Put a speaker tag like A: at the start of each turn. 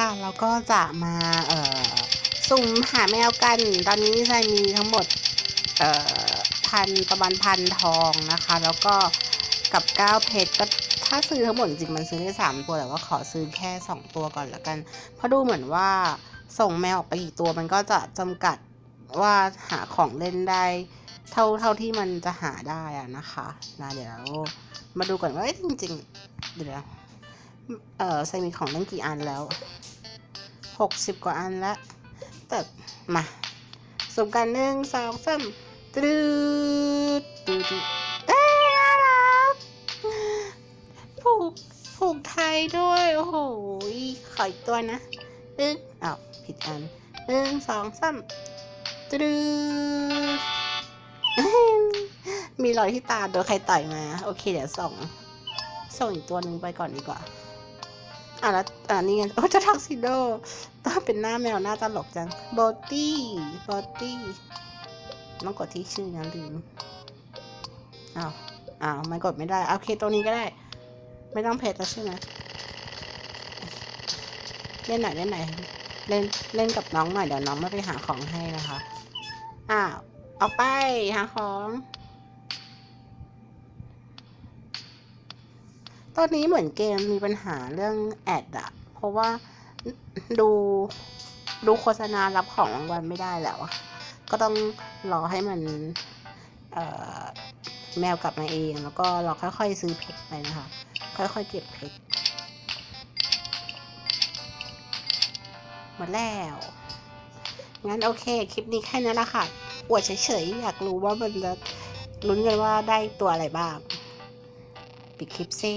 A: ค่ะแล้วก็จะมาเอ่อสุ่มหาแมวกัน ตอนนี้ใช่มีทั้งหมดเอ่อพันประมาณพันทองนะคะ แล้วก็กับเก้าเพชรก็ถ้าซื้อทั้งหมดจริงมันซื้อได้สามตัวแต่ว่าขอซื้อแค่สองตัวก่อนละกัน เพราะดูเหมือนว่าส่งแมวออกไปกี่ตัวมันก็จะจำกัดว่าหาของเล่นได้เท่าเท่าที่มันจะหาได้อะนะคะนะเดี๋ยวมาดูก่อนว่าเอ้ยจริง ๆ เดี๋ยวนะ เออใส่มีของเล่นกี่อันแล้วหกสิบกว่าอันแล้วแต่มาสุ่มกันหนึ่งสองสามตรึดดูดูเอ้ยน่ารักผูกผูกไทยด้วย โอ้โหขออีกตัวนะหนึ่งอ้าวผิดอันหนึ่งสองสามตรึดมีรอยที่ตาโดนใครต่อยมา โอเค เดี๋ยวส่ง ส่งอีกตัวหนึ่งไปก่อนดีกว่า อะแล้วอ่านี่ไงโอ้เจะทักซิโดต้องเป็นหน้าแมวหน้าตลกจังโบตี้โบตี้ต้องกดที่ชื่อนะลืมอ้าวอ้าวมันกดไม่ได้โอเคตัวนี้ก็ได้ ไม่ต้องเพจแล้วใช่ไหมเล่นไหนอยเล่นไหนอยเล่นเล่นกับน้องหน่อยเดี๋ยวน้องไม่ไปหาของให้นะคะอ้าวออกไปหาของ ตอนนี้เหมือนเกมมีปัญหาเรื่องแอดอะเพราะว่าดูดูโฆษณารับของรางวัลไม่ได้แล้วอะก็ต้องรอให้มันแมวกลับมาเอง แล้วก็เราค่อยๆซื้อเพชรไปนะคะ ค่อยๆเก็บเพชรหมดแล้ว งั้นโอเค คลิปนี้แค่นี้ละค่ะ อวดเฉยๆ อยากรู้ว่ามันจะลุ้นกันว่าได้ตัวอะไรบ้าง ปิดคลิปซิ